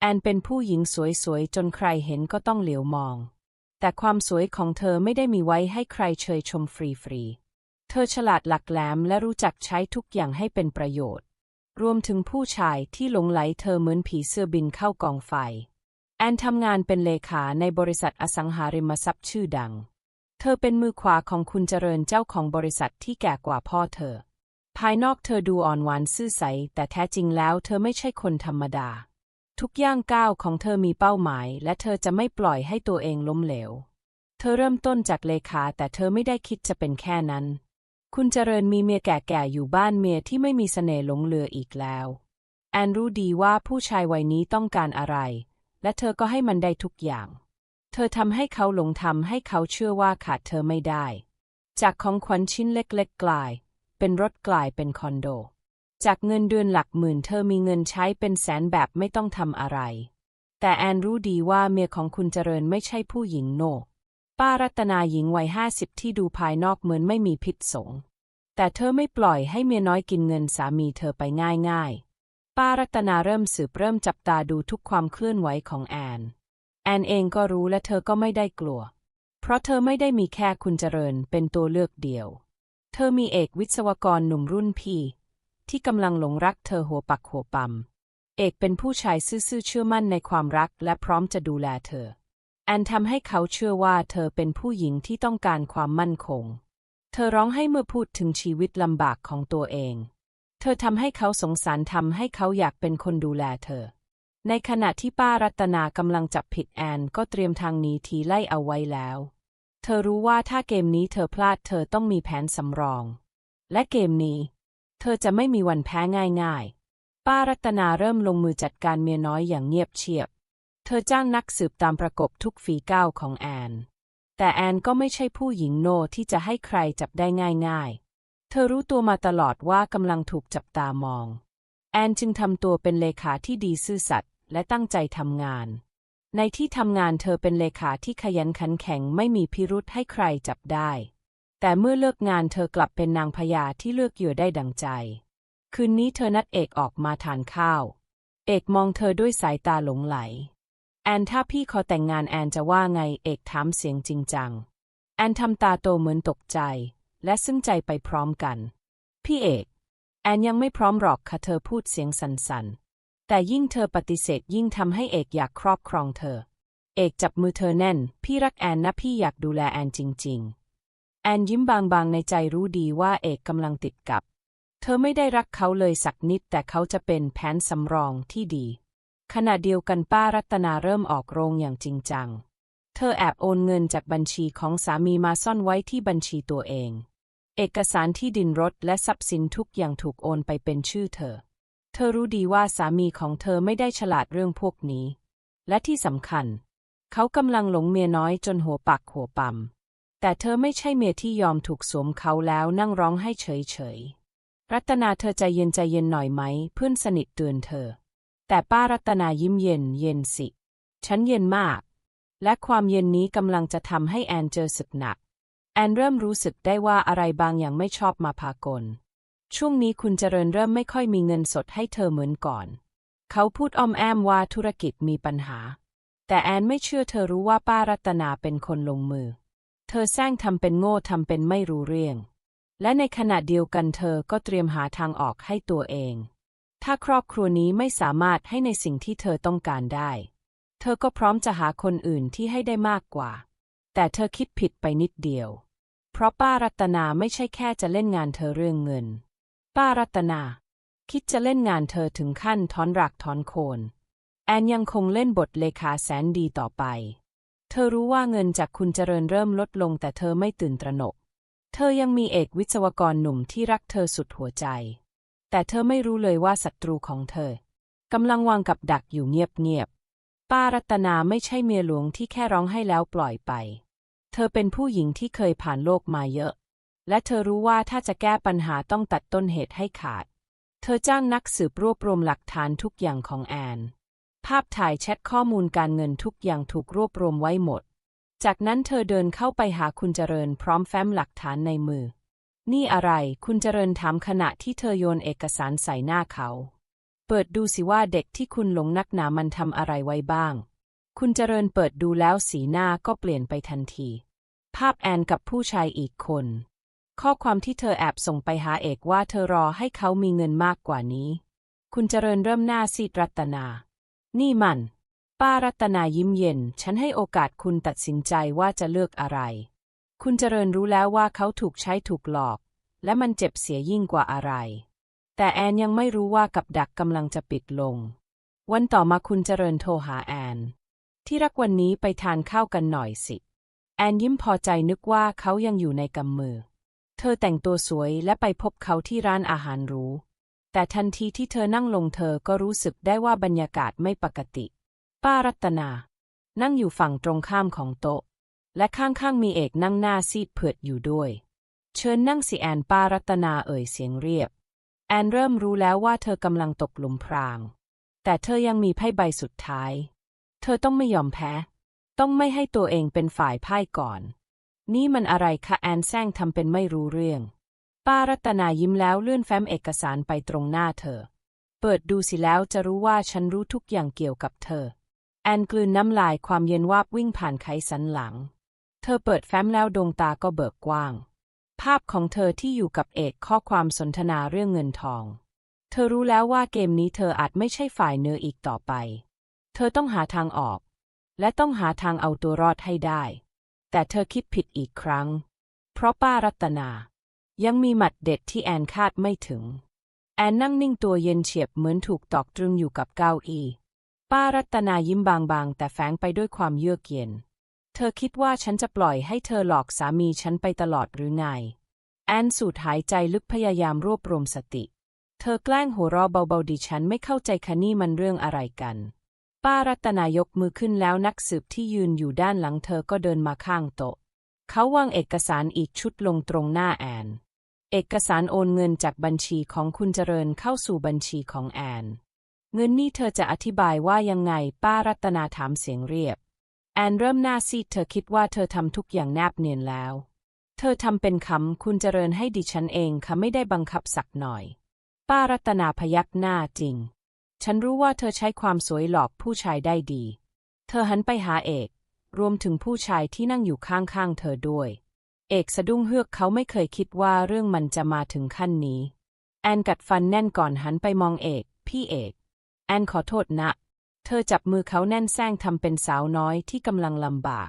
แอนเป็นผู้หญิงสวยๆ จนใครเห็นก็ต้องเหลียวมอง แต่ความสวยของเธอไม่ได้มีไว้ให้ใครเชยชมฟรีๆ เธอฉลาดหลักแหลมและรู้จักใช้ทุกอย่างให้เป็นประโยชน์ รวมถึงผู้ชายที่หลงไหลเธอเหมือนผีเสื้อบินเข้ากองไฟ แอนทำงานเป็นเลขาในบริษัทอสังหาริมทรัพย์ชื่อดัง เธอเป็นมือขวาของคุณเจริญเจ้าของบริษัทที่แก่กว่าพ่อเธอ ภายนอกเธอดูอ่อนหวานซื่อใสแต่แท้จริงแล้วเธอไม่ใช่คนธรรมดา ทุกย่างก้าวของเธอมีเป้าหมาย และเธอจะไม่ปล่อยให้ตัวเองล้มเหลว เธอเริ่มต้นจากเลขาแต่เธอไม่ได้คิดจะเป็นแค่นั้น คุณเจริญมีเมียแก่ๆอยู่บ้านเมียที่ไม่มีเสน่ห์หลงเหลืออีกแล้ว แอนรู้ดีว่าผู้ชายวัยนี้ต้องการอะไร และเธอก็ให้มันได้ทุกอย่าง เธอทำให้เขาหลงทำให้เขาเชื่อว่าขาดเธอไม่ได้ จากของขวัญชิ้นเล็กๆกลาย เป็นรถกลายเป็นคอนโด จากเงินเดือนหลักหมื่นเธอมีเงินใช้เป็นแสนแบบไม่ต้องทำอะไร แต่แอนรู้ดีว่าเมียของคุณเจริญไม่ใช่ผู้หญิงโนป้ารัตนาหญิงวัยห้าสิบที่ดูภายนอกเหมือนไม่มีพิษสง แต่เธอไม่ปล่อยให้เมียน้อยกินเงินสามีเธอไปง่ายๆ ป้ารัตนาเริ่มสืบเริ่มจับตาดูทุกความเคลื่อนไหวของแอน แอนเองก็รู้และเธอก็ไม่ได้กลัว เพราะเธอไม่ได้มีแค่คุณเจริญเป็นตัวเลือกเดียว เธอมีเอกวิศวกรหนุ่มรุ่นพี่ ที่กำลังหลงรักเธอหัวปักหัวปั๊มเอกเป็นผู้ชายซื่อเชื่อมั่นในความรักและพร้อมจะดูแลเธอ แอนทำให้เขาเชื่อว่าเธอเป็นผู้หญิงที่ต้องการความมั่นคง เธอร้องให้เมื่อพูดถึงชีวิตลำบากของตัวเอง เธอทำให้เขาสงสารทำให้เขาอยากเป็นคนดูแลเธอ ในขณะที่ป้ารัตนากำลังจับผิดแอนก็เตรียมทางหนีทีไล่เอาไว้แล้ว เธอรู้ว่าถ้าเกมนี้เธอพลาดเธอต้องมีแผนสำรอง และเกมนี้ เธอจะไม่มีวันแพ้ง่ายๆ ป้ารัตนาเริ่มลงมือจัดการเมียน้อยอย่างเงียบเชียบ เธอจ้างนักสืบตามประกบทุกฝีก้าวของแอน แต่แอนก็ไม่ใช่ผู้หญิงโนที่จะให้ใครจับได้ง่ายๆ เธอรู้ตัวมาตลอดว่ากำลังถูกจับตามอง แอนจึงทำตัวเป็นเลขาที่ดีซื่อสัตย์และตั้งใจทำงาน ในที่ทำงานเธอเป็นเลขาที่ขยันขันแข็งไม่มีพิรุษให้ใครจับได้ แต่เมื่อเลิกงานเธอกลับเป็นนางพญาที่เลือกเหยื่อได้ดังใจ คืนนี้เธอนัดเอกออกมาทานข้าว เอกมองเธอด้วยสายตาหลงไหล แอนถ้าพี่ขอแต่งงานแอนจะว่าไงเอกถามเสียงจริงจัง แอนทำตาโตเหมือนตกใจ และซึ้งใจไปพร้อมกัน พี่เอก แอนยังไม่พร้อมหรอกค่ะเธอพูดเสียงสัน่นๆแต่ยิ่งเธอปฏิเสธยิ่งทำให้เอกอยากครอบครองเธอ เอกจับมือเธอแน่น พี่รักแอนนะพี่อยากดูแลแอนจริง ๆ แอนยิ้มบางๆ ในใจรู้ดีว่าเอกกำลังติดกับ เธอไม่ได้รักเขาเลยสักนิด แต่เขาจะเป็นแผนสำรองที่ดี ขณะเดียวกันป้ารัตนาเริ่มออกโรงอย่างจริงจัง เธอแอบโอนเงินจากบัญชีของสามีมาซ่อนไว้ที่บัญชีตัวเอง เอกสารที่ดินรถและทรัพย์สินทุกอย่างถูกโอนไปเป็นชื่อเธอ เธอรู้ดีว่าสามีของเธอไม่ได้ฉลาดเรื่องพวกนี้ และที่สำคัญ เขากำลังหลงเมียน้อยจนหัวปักหัวปั๊ม แต่เธอไม่ใช่เมียที่ยอมถูกสวมเขาแล้วนั่งร้องให้เฉยๆรัตนาเธอใจเย็นใจเย็นหน่อยไหมเพื่อนสนิทเตือนเธอ แต่ป้ารัตนายิ้มเย็นเย็นสิ ฉันเย็นมาก และความเย็นนี้กำลังจะทำให้แอนเจอศึกหนัก แอนเริ่มรู้สึกได้ว่าอะไรบางอย่างไม่ชอบมาพากล ช่วงนี้คุณเจริญเริ่มไม่ค่อยมีเงินสดให้เธอเหมือนก่อน เขาพูดอ้อมแอมว่าธุรกิจมีปัญหา แต่แอนไม่เชื่อเธอรู้ว่าป้ารัตนาเป็นคนลงมือ อแซงทำเป็นโง่ทำเป็นไม่รู้เรื่อง และในขณะเดียวกันเธอก็เตรียมหาทางออกให้ตัวเอง ถ้าครอบครัวนี้ไม่สามารถให้ในสิ่งที่เธอต้องการได้ เธอก็พร้อมจะหาคนอื่นที่ให้ได้มากกว่า แต่เธอคิดผิดไปนิดเดียว เพราะป้ารัตนาไม่ใช่แค่จะเล่นงานเธอเรื่องเงิน ป้ารัตนา คิดจะเล่นงานเธอถึงขั้นถอนรักถอนโคน แอนยังคงเล่นบทเลขาแสนดีต่อไป เธอรู้ว่าเงินจากคุณเจริญเริ่มลดลงแต่เธอไม่ตื่นตระหนก เธอยังมีเอกวิศวกรหนุ่มที่รักเธอสุดหัวใจ แต่เธอไม่รู้เลยว่าศัตรูของเธอกำลังวางกับดักอยู่เงียบๆ ป้ารัตนาไม่ใช่เมียหลวงที่แค่ร้องให้แล้วปล่อยไป เธอเป็นผู้หญิงที่เคยผ่านโลกมาเยอะ และเธอรู้ว่าถ้าจะแก้ปัญหาต้องตัดต้นเหตุให้ขาด เธอจ้างนักสืบรวบรวมหลักฐานทุกอย่างของแอน ภาพถ่ายแชทข้อมูลการเงินทุกอย่างถูกรวบรวมไว้หมด จากนั้นเธอเดินเข้าไปหาคุณเจริญพร้อมแฟ้มหลักฐานในมือ นี่อะไร คุณเจริญถามขณะที่เธอโยนเอกสารใส่หน้าเขา เปิดดูสิว่าเด็กที่คุณหลงนักหนามันทำอะไรไว้บ้าง คุณเจริญเปิดดูแล้วสีหน้าก็เปลี่ยนไปทันที ภาพแอนกับผู้ชายอีกคน ข้อความที่เธอแอบส่งไปหาเอกว่าเธอรอให้เขามีเงินมากกว่านี้ คุณเจริญเริ่มหน้าซีดรัตนา นี่มัน ป้ารัตนายิ้มเย็น ฉันให้โอกาสคุณตัดสินใจว่าจะเลือกอะไร คุณเจริญรู้แล้วว่าเขาถูกใช้ถูกหลอก และมันเจ็บเสียยิ่งกว่าอะไร แต่แอนยังไม่รู้ว่ากับดักกำลังจะปิดลง วันต่อมาคุณเจริญโทรหาแอน ที่รักวันนี้ไปทานข้าวกันหน่อยสิ แอนยิ้มพอใจนึกว่าเขายังอยู่ในกำมือ เธอแต่งตัวสวยและไปพบเขาที่ร้านอาหารหรู แต่ทันทีที่เธอนั่งลงเธอก็รู้สึกได้ว่าบรรยากาศไม่ปกติ ป้ารัตนา นั่งอยู่ฝั่งตรงข้ามของโต๊ะ และข้างๆมีเอกนั่งหน้าซีดเผือดอยู่ด้วย เชิญนั่งสิแอนป้ารัตนาเอ่ยเสียงเรียบ แอนเริ่มรู้แล้วว่าเธอกำลังตกหลุมพราง แต่เธอยังมีไพ่ใบสุดท้าย เธอต้องไม่ยอมแพ้ ต้องไม่ให้ตัวเองเป็นฝ่ายพ่ายก่อน นี่มันอะไรคะแอนแซงทำเป็นไม่รู้เรื่อง ป้ารัตนายิ้มแล้วเลื่อนแฟ้มเอกสารไปตรงหน้าเธอ เปิดดูสิแล้วจะรู้ว่าฉันรู้ทุกอย่างเกี่ยวกับเธอ แอนกลืนน้ำลายความเย็นวาบวิ่งผ่านไขสันหลัง เธอเปิดแฟ้มแล้วดวงตาก็เบิกกว้าง ภาพของเธอที่อยู่กับเอกข้อความสนทนาเรื่องเงินทอง เธอรู้แล้วว่าเกมนี้เธออาจไม่ใช่ฝ่ายเนื้ออีกต่อไป เธอต้องหาทางออก และต้องหาทางเอาตัวรอดให้ได้ แต่เธอคิดผิดอีกครั้ง เพราะป้ารัตนา ยังมีหมัดเด็ดที่แอนคาดไม่ถึง แอนนั่งนิ่งตัวเย็นเฉียบเหมือนถูกตอกตรึงอยู่กับเก้าอี้ป้ารัตนายิ้มบางๆ แต่แฝงไปด้วยความเยือกเย็น เธอคิดว่าฉันจะปล่อยให้เธอหลอกสามีฉันไปตลอดหรือไง แอนสูดหายใจลึกพยายามรวบรวมสติ เธอแกล้งหัวเราะเบาๆดิฉันไม่เข้าใจคะนี่มันเรื่องอะไรกัน ป้ารัตนายกมือขึ้นแล้วนักสืบที่ยืนอยู่ด้านหลังเธอก็เดินมาข้างโต๊ะ เขาวางเอกสารอีกชุดลงตรงหน้าแอน เอกสารโอนเงินจากบัญชีของคุณเจริญเข้าสู่บัญชีของแอน เงินนี่เธอจะอธิบายว่ายังไงป้ารัตนาถามเสียงเรียบ แอนเริ่มหน้าซีดเธอคิดว่าเธอทำทุกอย่างแนบเนียนแล้ว เธอทำเป็นคำคุณเจริญให้ดิฉันเองค่ะไม่ได้บังคับสักหน่อย ป้ารัตนาพยักหน้าจริง ฉันรู้ว่าเธอใช้ความสวยหลอกผู้ชายได้ดี เธอหันไปหาเอก รวมถึงผู้ชายที่นั่งอยู่ข้างๆเธอด้วย เอกสะดุ้งเฮือกเขาไม่เคยคิดว่าเรื่องมันจะมาถึงขั้นนี้ แอนกัดฟันแน่นก่อนหันไปมองเอก พี่เอก แอนขอโทษนะ เธอจับมือเขาแน่นแซงทำเป็นสาวน้อยที่กำลังลำบาก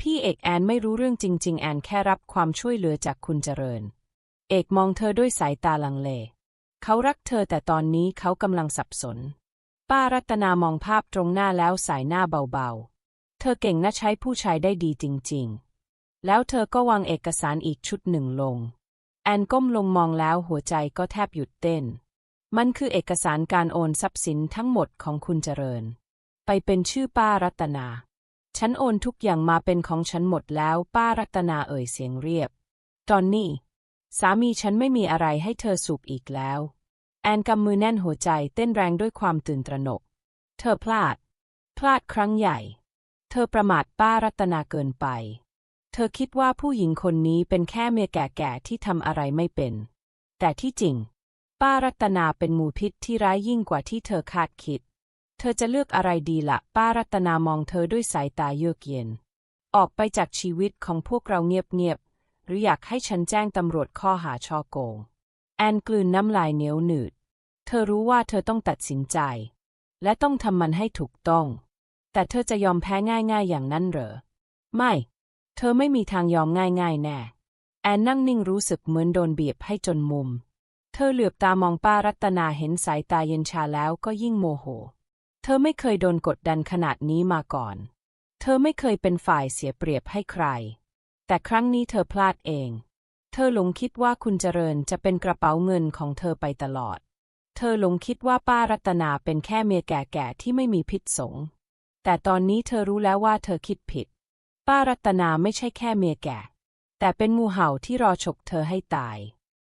พี่เอกแอนไม่รู้เรื่องจริง ๆ แอนแค่รับความช่วยเหลือจากคุณเจริญ เอกมองเธอด้วยสายตาลังเล เขารักเธอแต่ตอนนี้เขากำลังสับสน ป้ารัตนามองภาพตรงหน้าแล้วสายหน้าเบาๆ เธอเก่งนะใช้ผู้ชายได้ดีจริง ๆ แล้วเธอก็วางเอกสารอีกชุดหนึ่งลง แอนก้มลงมองแล้วหัวใจก็แทบหยุดเต้น มันคือเอกสารการโอนทรัพย์สินทั้งหมดของคุณเจริญ ไปเป็นชื่อป้ารัตนา ฉันโอนทุกอย่างมาเป็นของฉันหมดแล้วป้ารัตนาเอ่ยเสียงเรียบ ตอนนี้ สามีฉันไม่มีอะไรให้เธอสูบอีกแล้ว แอนกำมือแน่นหัวใจเต้นแรงด้วยความตื่นตระหนก เธอพลาด พลาดครั้งใหญ่ เธอประมาทป้ารัตนาเกินไป เธอคิดว่าผู้หญิงคนนี้เป็นแค่เมียแก่ๆที่ทำอะไรไม่เป็น แต่ที่จริง ป้ารัตนาเป็นมูพิษที่ร้ายยิ่งกว่าที่เธอคาดคิด เธอจะเลือกอะไรดีละ่ะ ป้ารัตนามองเธอด้วยสายตาเยือกเย็น ออกไปจากชีวิตของพวกเราเงียบๆ หรืออยากให้ฉันแจ้งตำรวจข้อหาช่อโกง แอนกลืนน้ำลายเหนียวหนืด เธอรู้ว่าเธอต้องตัดสินใจ และต้องทำมันให้ถูกต้อง แต่เธอจะยอมแพ้ง่ายๆอย่างนั้นเหรอ ไม่ เธอไม่มีทางยอมง่ายๆแน่ แอนนั่งนิ่งรู้สึกเหมือนโดนเบียบให้จนมุม เธอเหลือบตามองป้ารัตนาเห็นสายตาเย็นชาแล้วก็ยิ่งโมโห เธอไม่เคยโดนกดดันขนาดนี้มาก่อน เธอไม่เคยเป็นฝ่ายเสียเปรียบให้ใคร แต่ครั้งนี้เธอพลาดเอง เธอหลงคิดว่าคุณเจริญจะเป็นกระเป๋าเงินของเธอไปตลอด เธอหลงคิดว่าป้ารัตนาเป็นแค่เมียแก่ๆที่ไม่มีพิษสงแต่ตอนนี้เธอรู้แล้วว่าเธอคิดผิด ป้ารัตนาไม่ใช่แค่เมียแก่ แต่เป็นงูเห่าที่รอฉกเธอให้ตาย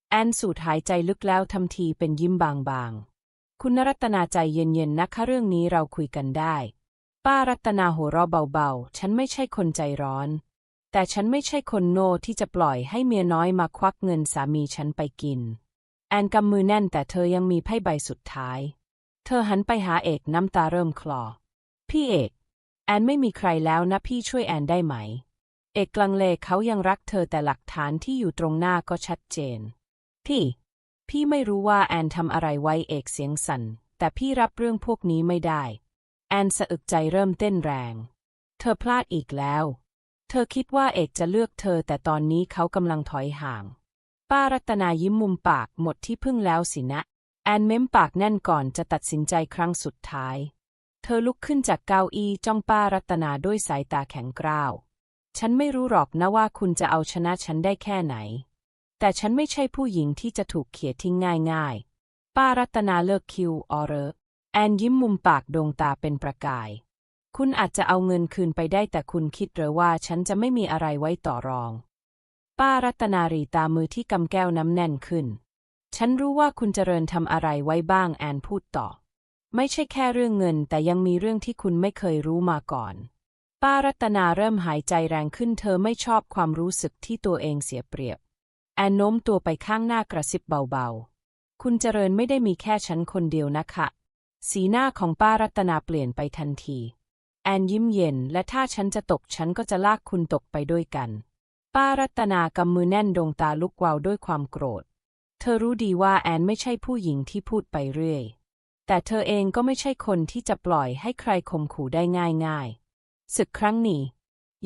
แอนสูดหายใจลึกแล้วทำทีเป็นยิ้มบางๆ คุณรัตนาใจเย็นๆนะคะเรื่องนี้เราคุยกันได้ ป้ารัตนาหัวเราะเบาๆ ฉันไม่ใช่คนใจร้อน แต่ฉันไม่ใช่คนโง่ที่จะปล่อยให้เมียน้อยมาควักเงินสามีฉันไปกิน แอนกำมือแน่นแต่เธอยังมีไพ่ใบสุดท้าย เธอหันไปหาเอกน้ำตาเริ่มคลอ พี่เอก อนไม่มีใครแล้วนะพี่ช่วยแอนได้ไหม เอกกลังเลเขายังรักเธอแต่หลักฐานที่อยู่ตรงหน้าก็ชัดเจน พี่ พี่ไม่รู้ว่าแอนทำอะไรไว้เอกเสียงสั่น แต่พี่รับเรื่องพวกนี้ไม่ได้ แอนสะอึกใจเริ่มเต้นแรง เธอพลาดอีกแล้ว เธอคิดว่าเอกจะเลือกเธอแต่ตอนนี้เขากำลังถอยห่าง ป้ารัตนายิ้มมุมปากหมดที่พึ่งแล้วสินะ แอนเม้มปากแน่นก่อนจะตัดสินใจครั้งสุดท้าย เธอลุกขึ้นจากเก้าอี้จ้องป้ารัตนาด้วยสายตาแข็งกร้าว ฉันไม่รู้หรอกนะว่าคุณจะเอาชนะฉันได้แค่ไหน แต่ฉันไม่ใช่ผู้หญิงที่จะถูกเขียทิ้งง่ายๆ ป้ารัตนาเลิกคิวออเรอแอนยิ้มมุมปากดวงตาเป็นประกาย คุณอาจจะเอาเงินคืนไปได้แต่คุณคิดหรือว่าฉันจะไม่มีอะไรไว้ต่อรอง ป้ารัตนารีตามือที่กำแก้วน้ำแน่นขึ้น ฉันรู้ว่าคุณเจริญทำอะไรไว้บ้างแอนพูดต่อ ไม่ใช่แค่เรื่องเงิน แต่ยังมีเรื่องที่คุณไม่เคยรู้มาก่อน ป้ารัตนาเริ่มหายใจแรงขึ้นเธอไม่ชอบความรู้สึกที่ตัวเองเสียเปรียบ แอนโน้มตัวไปข้างหน้ากระซิบเบาๆ คุณเจริญไม่ได้มีแค่ฉันคนเดียวนะคะ สีหน้าของป้ารัตนาเปลี่ยนไปทันที แอนยิ้มเย็น และถ้าฉันจะตกฉันก็จะลากคุณตกไปด้วยกัน ป้ารัตนากำมือแน่นดวงตาลุกวาวด้วยความโกรธ เธอรู้ดีว่าแอนไม่ใช่ผู้หญิงที่พูดไปเรื่อย แต่เธอเองก็ไม่ใช่คนที่จะปล่อยให้ใครข่มขู่ได้ง่ายๆศึกครั้งนี้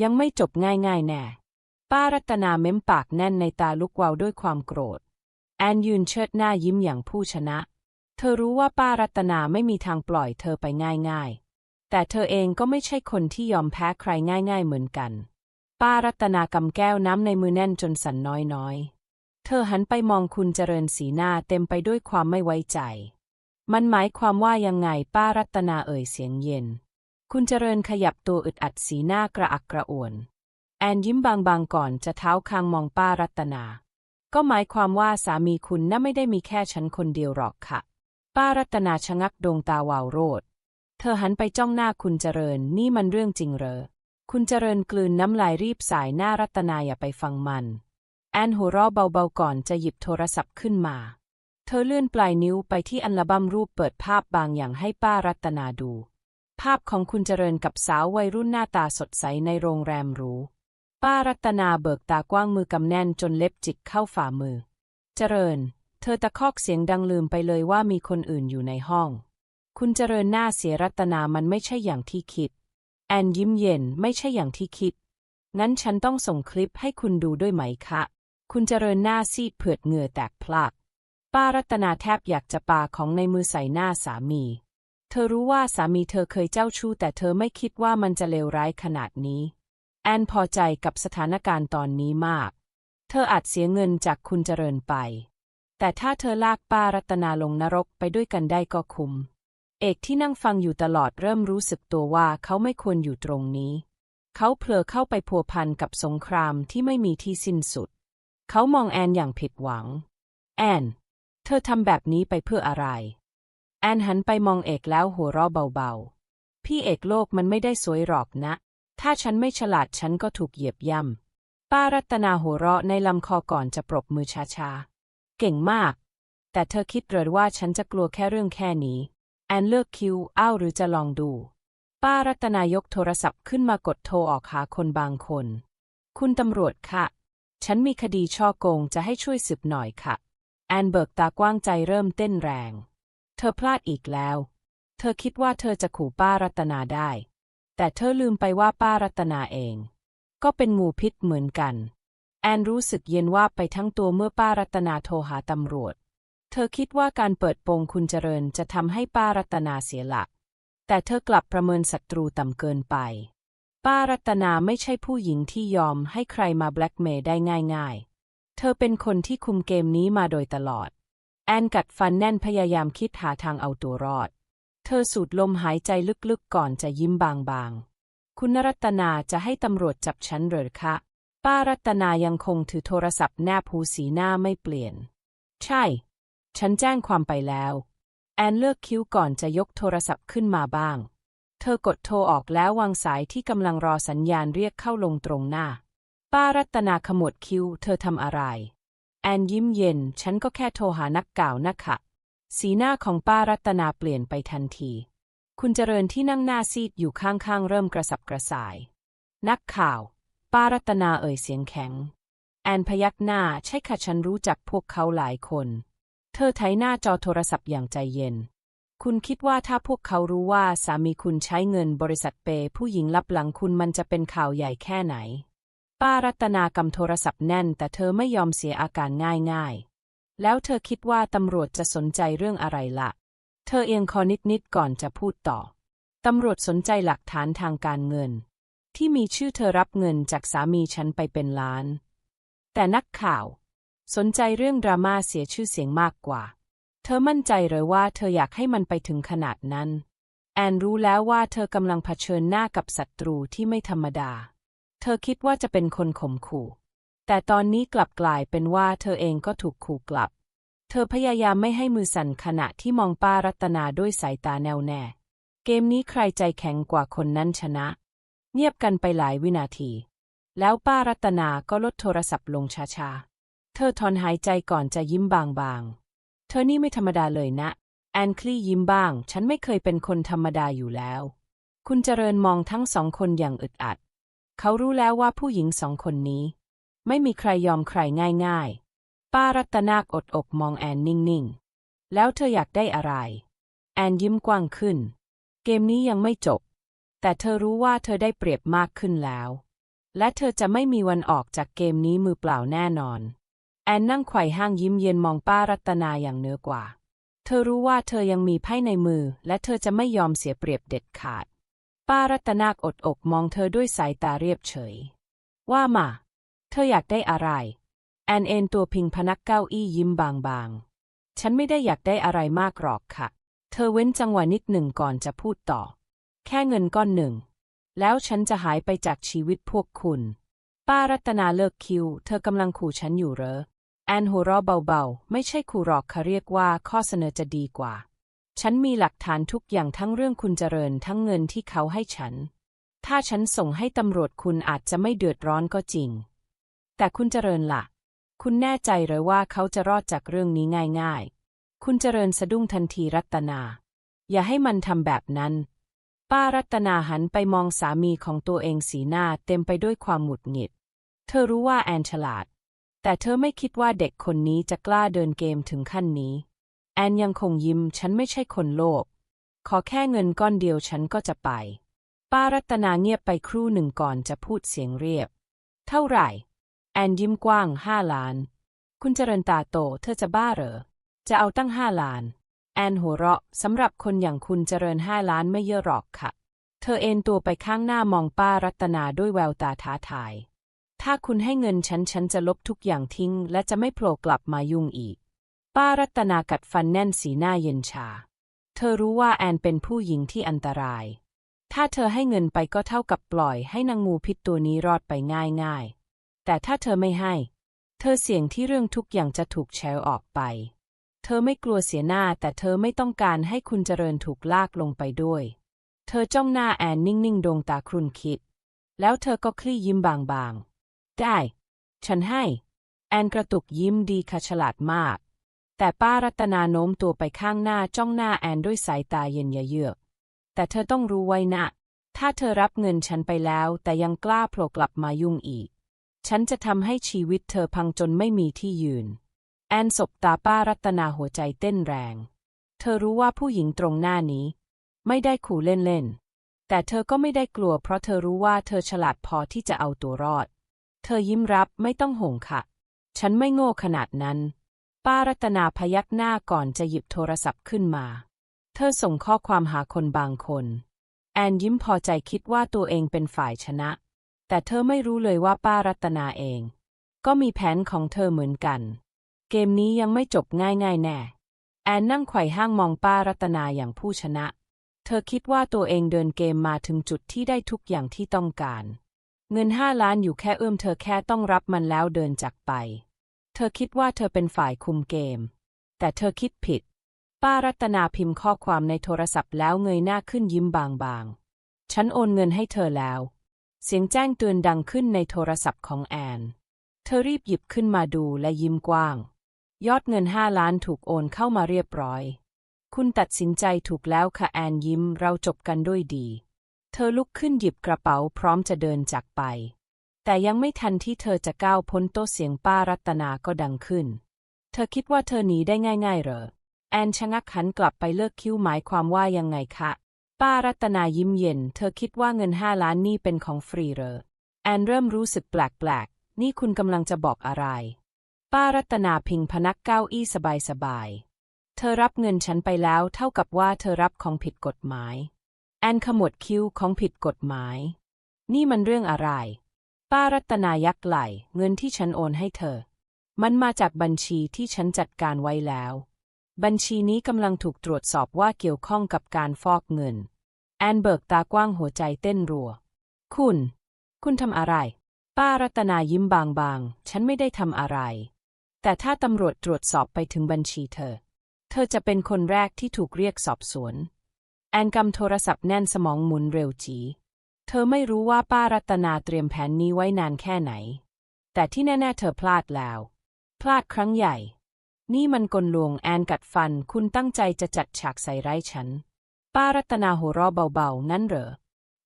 ยังไม่จบง่ายๆแน่ป้ารัตนาเม้มปากแน่นในตาลุกวาวด้วยความโกรธ แอนยืนเชิดหน้ายิ้มอย่างผู้ชนะ เธอรู้ว่าป้ารัตนาไม่มีทางปล่อยเธอไปง่ายๆ แต่เธอเองก็ไม่ใช่คนที่ยอมแพ้ใครง่ายๆเหมือนกัน ป้ารัตนากำแก้วน้ำในมือแน่นจนสั่นน้อยๆ เธอหันไปมองคุณเจริญสีหน้าเต็มไปด้วยความไม่ไว้ใจ มันหมายความว่ายังไงป้ารัตนาเอ่ยเสียงเย็น คุณเจริญขยับตัวอึดอัดสีหน้ากระอักกระอ่วน แอนยิ้มบางๆก่อนจะเท้าคางมองป้ารัตนา ก็หมายความว่าสามีคุณน่ะไม่ได้มีแค่ฉันคนเดียวหรอกค่ะ ป้ารัตนาชะงักดวงตาวาวโรด เธอหันไปจ้องหน้าคุณเจริญนี่มันเรื่องจริงเหรอ คุณเจริญกลืนน้ำลายรีบสายหน้ารัตนาอย่าไปฟังมัน แอนหัวเราะเบาๆก่อนจะหยิบโทรศัพท์ขึ้นมา เธอเลื่อนปลายนิ้วไปที่อัลบั้มรูปเปิดภาพบางอย่างให้ป้ารัตนาดู ภาพของคุณเจริญกับสาววัยรุ่นหน้าตาสดใสในโรงแรมหรูป้ารัตนาเบิกตากว้างมือกำแน่นจนเล็บจิกเข้าฝ่ามือ เจริญ เธอตะคอกเสียงดังลืมไปเลยว่ามีคนอื่นอยู่ในห้อง คุณเจริญหน้าเสียรัตนามันไม่ใช่อย่างที่คิด แอนยิ้มเย็นไม่ใช่อย่างที่คิด งั้นฉันต้องส่งคลิปให้คุณดูด้วยไหมคะ คุณเจริญหน้าซีดเผือดเหงื่อแตกพลาก ป้ารัตนาแทบอยากจะปาของในมือใส่หน้าสามี เธอรู้ว่าสามีเธอเคยเจ้าชู้แต่เธอไม่คิดว่ามันจะเลวร้ายขนาดนี้ แอนพอใจกับสถานการณ์ตอนนี้มาก เธออาจเสียเงินจากคุณเจริญไป แต่ถ้าเธอลากป้ารัตนาลงนรกไปด้วยกันได้ก็คุ้ม เอกที่นั่งฟังอยู่ตลอดเริ่มรู้สึกตัวว่าเขาไม่ควรอยู่ตรงนี้ เขาเผลอเข้าไปพัวพันกับสงครามที่ไม่มีที่สิ้นสุด เขามองแอนอย่างผิดหวัง แอน เธอทำแบบนี้ไปเพื่ออะไร แอนหันไปมองเอกแล้วหัวเราะเบาๆ พี่เอกโลกมันไม่ได้สวยหรอกนะ ถ้าฉันไม่ฉลาดฉันก็ถูกเหยียบย่ำ ป้ารัตนาหัวเราะในลำคอก่อนจะปรบมือช้าๆ เก่งมาก แต่เธอคิดเหรือว่าฉันจะกลัวแค่เรื่องแค่นี้ แอนเลือกคิวอ้าวหรือจะลองดู ป้ารัตนายกโทรศัพท์ขึ้นมากดโทรออกหาคนบางคน คุณตำรวจค่ะ ฉันมีคดีช่อโกงจะให้ช่วยสืบหน่อยค่ะ แอนเบิกตากว้างใจเริ่มเต้นแรง เธอพลาดอีกแล้ว เธอคิดว่าเธอจะขู่ป้ารัตนาได้ แต่เธอลืมไปว่าป้ารัตนาเอง ก็เป็นงูพิษเหมือนกัน แอนรู้สึกเย็นว่าไปทั้งตัวเมื่อป้ารัตนาโทรหาตำรวจ เธอคิดว่าการเปิดโปงคุณเจริญจะทำให้ป้ารัตนาเสียหลัก แต่เธอกลับประเมินศัตรูต่ำเกินไปป้ารัตนาไม่ใช่ผู้หญิงที่ยอมให้ใครมาแบล็กเมย์ได้ง่าย ๆ เธอเป็นคนที่คุมเกมนี้มาโดยตลอด แอนกัดฟันแน่นพยายามคิดหาทางเอาตัวรอด เธอสูดลมหายใจลึกๆก่อนจะยิ้มบางๆ คุณรัตนาจะให้ตำรวจจับฉันหรือคะ ป้ารัตนายังคงถือโทรศัพท์แนบหูสีหน้าไม่เปลี่ยน ใช่ ฉันแจ้งความไปแล้ว แอนเลือกคิ้วก่อนจะยกโทรศัพท์ขึ้นมาบ้าง เธอกดโทรออกแล้ววางสายที่กำลังรอสัญญาณเรียกเข้าลงตรงหน้า ป้ารัตนาขมวดคิ้ว เธอทำอะไร แอนยิ้มเย็น ฉันก็แค่โทรหานักก่าวนะคะสีหน้าของป้ารัตนาเปลี่ยนไปทันที คุณเจริญที่นั่งหน้าซีดอยู่ข้างๆ เริ่มกระสับกระส่าย นักข่าว ป้ารัตนาเอ่ยเสียงแข็ง แอนพยักหน้า ใช่ค่ะฉันรู้จักพวกเขาหลายคน เธอไถหน้าจอโทรศัพท์อย่างใจเย็น คุณคิดว่าถ้าพวกเขารู้ว่าสามีคุณใช้เงินบริษัทเปย์ผู้หญิงลับหลังคุณมันจะเป็นข่าวใหญ่แค่ไหน ป้ารัตนากำโทรศัพท์แน่น แต่เธอไม่ยอมเสียอาการง่ายๆ แล้วเธอคิดว่าตำรวจจะสนใจเรื่องอะไรละ่ะ เธอเอียงคอนิดๆก่อนจะพูดต่อ ตำรวจสนใจหลักฐานทางการเงิน ที่มีชื่อเธอรับเงินจากสามีฉันไปเป็นล้าน แต่นักข่าว สนใจเรื่องดราม่าเสียชื่อเสียงมากกว่า เธอมั่นใจเลยว่าเธออยากให้มันไปถึงขนาดนั้น แอนรู้แล้วว่าเธอกำลังเผชิญหน้ากับศัตรูที่ไม่ธรรมดา เธอคิดว่าจะเป็นคนข่มขู่ แต่ตอนนี้กลับกลายเป็นว่าเธอเองก็ถูกขู่กลับ เธอพยายามไม่ให้มือสั่นขณะที่มองป้ารัตนาด้วยสายตาแน่วแน่ เกมนี้ใครใจแข็งกว่าคนนั้นชนะ เงียบกันไปหลายวินาที แล้วป้ารัตนาก็ลดโทรศัพท์ลงช้าๆ เธอถอนหายใจก่อนจะยิ้มบางๆ เธอนี่ไม่ธรรมดาเลยนะ แอนคลียิ้มบ้าง ฉันไม่เคยเป็นคนธรรมดาอยู่แล้ว คุณเจริญมองทั้งสองคนอย่างอึดอัด เขารู้แล้วว่าผู้หญิงสองคนนี้ ไม่มีใครยอมใครง่ายๆ ป้ารัตนาอดอกมองแอนนิ่งๆ แล้วเธออยากได้อะไร แอนยิ้มกว้างขึ้น เกมนี้ยังไม่จบ แต่เธอรู้ว่าเธอได้เปรียบมากขึ้นแล้ว และเธอจะไม่มีวันออกจากเกมนี้มือเปล่าแน่นอน แอนนั่งไขว่ห้างยิ้มเย็นมองป้ารัตนาอย่างเนื้อกว่า เธอรู้ว่าเธอยังมีไพ่ในมือ และเธอจะไม่ยอมเสียเปรียบเด็ดขาด ป้ารัตนาอดอกมองเธอด้วยสายตาเรียบเฉย ว่ามา เธออยากได้อะไร แอนเอนตัวพิงพนักเก้าอี้ยิ้มบางๆ ฉันไม่ได้อยากได้อะไรมากหรอกค่ะ เธอเว้นจังหวะนิดหนึ่งก่อนจะพูดต่อ แค่เงินก้อนหนึ่ง แล้วฉันจะหายไปจากชีวิตพวกคุณ ป้ารัตนาเลิกคิว เธอกำลังขู่ฉันอยู่เหรอ แอนหัวเราะเบาๆ ไม่ใช่ขู่หรอกค่ะเรียกว่าข้อเสนอจะดีกว่า ฉันมีหลักฐานทุกอย่างทั้งเรื่องคุณเจริญทั้งเงินที่เขาให้ฉัน ถ้าฉันส่งให้ตำรวจคุณอาจจะไม่เดือดร้อนก็จริง แต่คุณเจริญล่ะ คุณแน่ใจหรือว่าเขาจะรอดจากเรื่องนี้ง่าย ๆ คุณเจริญสะดุ้งทันทีรัตนา อย่าให้มันทำแบบนั้น ป้ารัตนาหันไปมองสามีของตัวเองสีหน้าเต็มไปด้วยความหงุดหงิด เธอรู้ว่าแอนฉลาด แต่เธอไม่คิดว่าเด็กคนนี้จะกล้าเดินเกมถึงขั้นนี้ แอนยังคงยิ้มฉันไม่ใช่คนโลภขอแค่เงินก้อนเดียวฉันก็จะไป ป้ารัตนาเงียบไปครู่หนึ่งก่อนจะพูดเสียงเรียบ เท่าไหร่ แอนยิ้มกว้างห้าล้าน คุณเจริญตาโตเธอจะบ้าเหรอ จะเอาตั้งห้าล้าน แอนหัวเราะสำหรับคนอย่างคุณเจริญห้าล้านไม่เยอะหรอกค่ะ เธอเอนตัวไปข้างหน้ามองป้ารัตนาด้วยแววตาท้าทาย ถ้าคุณให้เงินฉันฉันจะลบทุกอย่างทิ้ง และจะไม่โผล่กลับมายุ่งอีก ป้ารัตนากัดฟันแน่นสีหน้าเย็นชา เธอรู้ว่าแอนเป็นผู้หญิงที่อันตราย ถ้าเธอให้เงินไปก็เท่ากับปล่อยให้นางงูพิษตัวนี้รอดไปง่ายๆ แต่ถ้าเธอไม่ให้ เธอเสี่ยงที่เรื่องทุกอย่างจะถูกแชร์ออกไป เธอไม่กลัวเสียหน้าแต่เธอไม่ต้องการให้คุณเจริญถูกลากลงไปด้วย เธอจ้องหน้าแอนนิ่งๆดวงตาครุนคิด แล้วเธอก็คลี่ยิ้มบางๆ ได้ ฉันให้ แอนกระตุกยิ้มดีค่ะฉลาดมาก แต่ป้ารัตนาโน้มตัวไปข้างหน้าจ้องหน้าแอนด้วยสายตาเย็นเยือก แต่เธอต้องรู้ไว้นะ ถ้าเธอรับเงินฉันไปแล้ว แต่ยังกล้าโผล่กลับมายุ่งอีก ฉันจะทำให้ชีวิตเธอพังจนไม่มีที่ยืน แอนสบตาป้ารัตนาหัวใจเต้นแรง เธอรู้ว่าผู้หญิงตรงหน้านี้ ไม่ได้ขู่เล่นๆ แต่เธอก็ไม่ได้กลัว เพราะเธอรู้ว่าเธอฉลาดพอที่จะเอาตัวรอด เธอยิ้มรับไม่ต้องห่วงค่ะ ฉันไม่โง่ขนาดนั้น ป้ารัตนาพยักหน้าก่อนจะหยิบโทรศัพท์ขึ้นมา เธอส่งข้อความหาคนบางคน แอนยิ้มพอใจคิดว่าตัวเองเป็นฝ่ายชนะ แต่เธอไม่รู้เลยว่าป้ารัตนาเอง ก็มีแผนของเธอเหมือนกัน เกมนี้ยังไม่จบง่ายๆแน่ แอนนั่งไขว่ห้างมองป้ารัตนาอย่างผู้ชนะ เธอคิดว่าตัวเองเดินเกมมาถึงจุดที่ได้ทุกอย่างที่ต้องการ เงินห้าล้านอยู่แค่เอื้อมเธอแค่ต้องรับมันแล้วเดินจากไป เธอคิดว่าเธอเป็นฝ่ายคุมเกม แต่เธอคิดผิด ป้ารัตนาพิมพ์ข้อความในโทรศัพท์แล้วเงยหน้าขึ้นยิ้มบางๆ ฉันโอนเงินให้เธอแล้ว เสียงแจ้งเตือนดังขึ้นในโทรศัพท์ของแอน เธอรีบหยิบขึ้นมาดูและยิ้มกว้าง ยอดเงินห้าล้านถูกโอนเข้ามาเรียบร้อย คุณตัดสินใจถูกแล้วค่ะแอนยิ้มเราจบกันด้วยดี เธอลุกขึ้นหยิบกระเป๋าพร้อมจะเดินจากไป แต่ยังไม่ทันที่เธอจะก้าวพ้นโต๊ะเสียงป้ารัตนาก็ดังขึ้น เธอคิดว่าเธอหนีได้ง่ายๆเหรอ แอนชะงักหันกลับไปเลิกคิ้วหมายความว่ายังไงคะ ป้ารัตนายิ้มเย็น เธอคิดว่าเงินห้าล้านนี่เป็นของฟรีเหรอ แอนเริ่มรู้สึกแปลกๆ นี่คุณกำลังจะบอกอะไร ป้ารัตนาพิงพนักเก้าอี้สบายๆ เธอรับเงินฉันไปแล้วเท่ากับว่าเธอรับของผิดกฎหมาย แอนขมวดคิ้วของผิดกฎหมาย นี่มันเรื่องอะไร ป้ารัตนายักไหลเงินที่ฉันโอนให้เธอ มันมาจากบัญชีที่ฉันจัดการไว้แล้ว บัญชีนี้กำลังถูกตรวจสอบว่าเกี่ยวข้องกับการฟอกเงิน แอนเบิกตากว้างหัวใจเต้นรัว คุณ คุณทำอะไร ป้ารัตนายิ้มบางๆ ฉันไม่ได้ทำอะไร แต่ถ้าตำรวจตรวจสอบไปถึงบัญชีเธอ เธอจะเป็นคนแรกที่ถูกเรียกสอบสวน แอนกำโทรศัพท์แน่นสมองหมุนเร็วจี เธอไม่รู้ว่าป้ารัตนาเตรียมแผนนี้ไว้นานแค่ไหน แต่ที่แน่ ๆ เธอพลาดแล้ว พลาดครั้งใหญ่ นี่มันกลลวงแอนกัดฟัน คุณตั้งใจจะจัดฉากใส่ร้ายฉัน ป้ารัตนาหัวเราะเบาๆงั้นเหรอ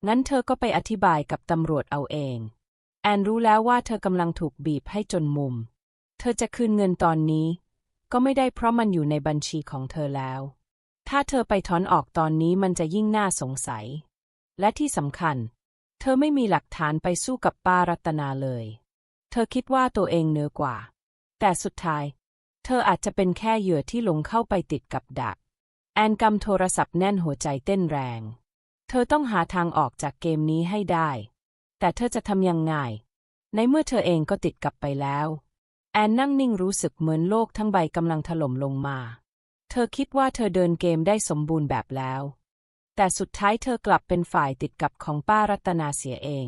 งั้นเธอก็ไปอธิบายกับตำรวจเอาเอง แอนรู้แล้วว่าเธอกำลังถูกบีบให้จนมุม เธอจะคืนเงินตอนนี้ ก็ไม่ได้เพราะมันอยู่ในบัญชีของเธอแล้ว ถ้าเธอไปถอนออกตอนนี้มันจะยิ่งน่าสงสัย และที่สำคัญ เธอไม่มีหลักฐานไปสู้กับป้ารัตนาเลย เธอคิดว่าตัวเองเหนือกว่า แต่สุดท้าย เธออาจจะเป็นแค่เหยื่อที่หลงเข้าไปติดกับดัก แอนกำโทรศัพท์แน่นหัวใจเต้นแรง เธอต้องหาทางออกจากเกมนี้ให้ได้ แต่เธอจะทำยังไง ในเมื่อเธอเองก็ติดกับไปแล้ว แอนนั่งนิ่งรู้สึกเหมือนโลกทั้งใบกำลังถล่มลงมา เธอคิดว่าเธอเดินเกมได้สมบูรณ์แบบแล้ว แต่สุดท้ายเธอกลับเป็นฝ่ายติดกับของป้ารัตนาเสียเอง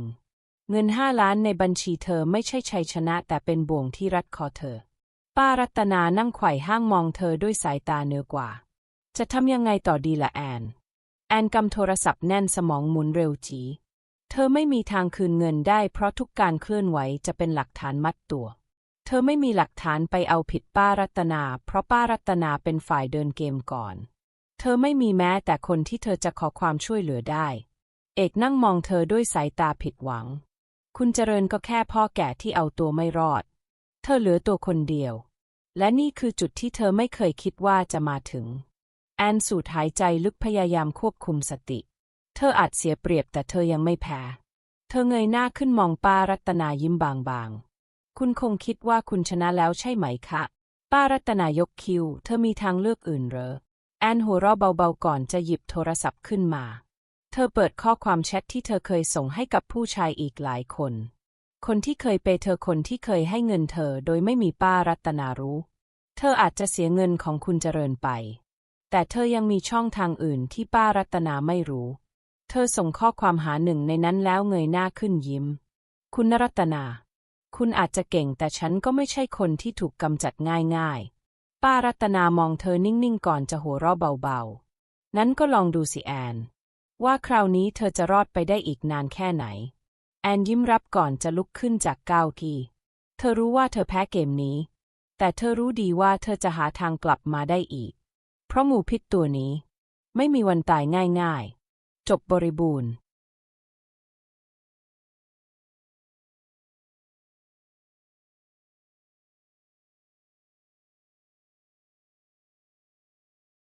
เงินห้าล้านในบัญชีเธอไม่ใช่ชัยชนะแต่เป็นบ่วงที่รัดคอเธอ ป้ารัตนานั่งไขว่ห้างมองเธอด้วยสายตาเนื้อกว่า จะทำยังไงต่อดีละแอน แอนกำโทรศัพท์แน่นสมองหมุนเร็วจีเธอไม่มีทางคืนเงินได้เพราะทุกการเคลื่อนไหวจะเป็นหลักฐานมัดตัว เธอไม่มีหลักฐานไปเอาผิดป้ารัตนา เพราะป้ารัตนาเป็นฝ่ายเดินเกมก่อน เธอไม่มีแม้แต่คนที่เธอจะขอความช่วยเหลือได้ เอกนั่งมองเธอด้วยสายตาผิดหวัง คุณเจริญก็แค่พ่อแก่ที่เอาตัวไม่รอด เธอเหลือตัวคนเดียว และนี่คือจุดที่เธอไม่เคยคิดว่าจะมาถึง แอนสูดหายใจลึกพยายามควบคุมสติ เธออาจเสียเปรียบแต่เธอยังไม่แพ้ เธอเงยหน้าขึ้นมองป้ารัตนายิ้มบางๆ คุณคงคิดว่าคุณชนะแล้วใช่ไหมคะ ป้ารัตนายกคิว เธอมีทางเลือกอื่นเหรอ แอนหัวเราะเบาๆก่อนจะหยิบโทรศัพท์ขึ้นมา เธอเปิดข้อความแชทที่เธอเคยส่งให้กับผู้ชายอีกหลายคน คนที่เคยเปเธอคนที่เคยให้เงินเธอโดยไม่มีป้ารัตนารู้ เธออาจจะเสียเงินของคุณเจริญไป แต่เธอยังมีช่องทางอื่นที่ป้ารัตนาไม่รู้ เธอส่งข้อความหาหนึ่งในนั้นแล้วเงยหน้าขึ้นยิ้ม คุณนรัตนา คุณอาจจะเก่งแต่ฉันก็ไม่ใช่คนที่ถูกกำจัดง่ายๆ ป้ารัตนามองเธอนิ่งๆก่อนจะหัวเราะเบาๆ นั้นก็ลองดูสิแอน ว่าคราวนี้เธอจะรอดไปได้อีกนานแค่ไหน แอนยิ้มรับก่อนจะลุกขึ้นจากเก้าอี้เธอรู้ว่าเธอแพ้เกมนี้ แต่เธอรู้ดีว่าเธอจะหาทางกลับมาได้อีก เพราะหมูพิษตัวนี้ ไม่มีวันตายง่ายๆ จบบริบูรณ์